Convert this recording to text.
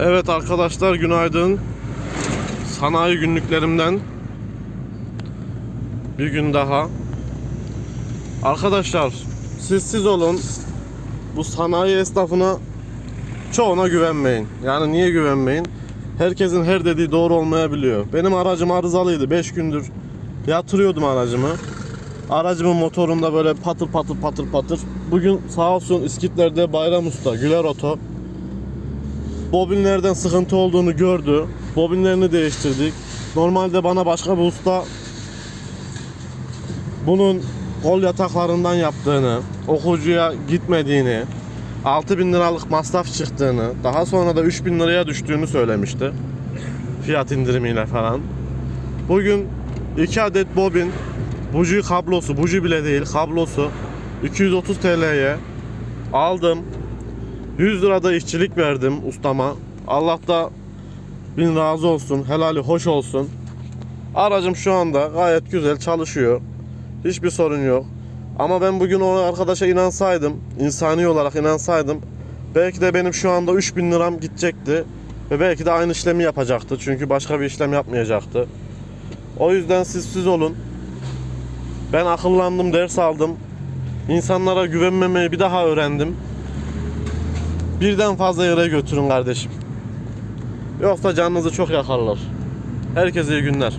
Evet arkadaşlar günaydın. Sanayi günlüklerimden bir gün daha. Arkadaşlar siz siz olun. Bu sanayi esnafına çoğuna güvenmeyin. Yani niye güvenmeyin? Herkesin her dediği doğru olmayabiliyor. Benim aracım arızalıydı. 5 gündür yatırıyordum aracımı. Aracımın motorunda böyle patır patır patır patır. Bugün sağ olsun İskitler'de Bayram Usta, Güler Oto bobinlerden sıkıntı olduğunu gördü. Bobinlerini değiştirdik. Normalde bana başka bir usta bunun kol yataklarından yaptığını, okuyucuya gitmediğini, 6000 liralık masraf çıktığını, daha sonra da 3000 liraya düştüğünü söylemişti. Fiyat indirimiyle falan. Bugün 2 adet bobin, buji kablosu, buji bile değil kablosu 230 TL'ye aldım. 100 lirada işçilik verdim ustama. Allah da bin razı olsun. Helali hoş olsun. Aracım şu anda gayet güzel çalışıyor. Hiçbir sorun yok. Ama ben bugün o arkadaşa inansaydım, insani olarak inansaydım belki de benim şu anda 3000 liram gidecekti. Ve belki de aynı işlemi yapacaktı. Çünkü başka bir işlem yapmayacaktı. O yüzden siz siz olun. Ben akıllandım, ders aldım. İnsanlara güvenmemeyi bir daha öğrendim. Birden fazla yere götürün kardeşim. Yoksa canınızı çok yakarlar. Herkese iyi günler.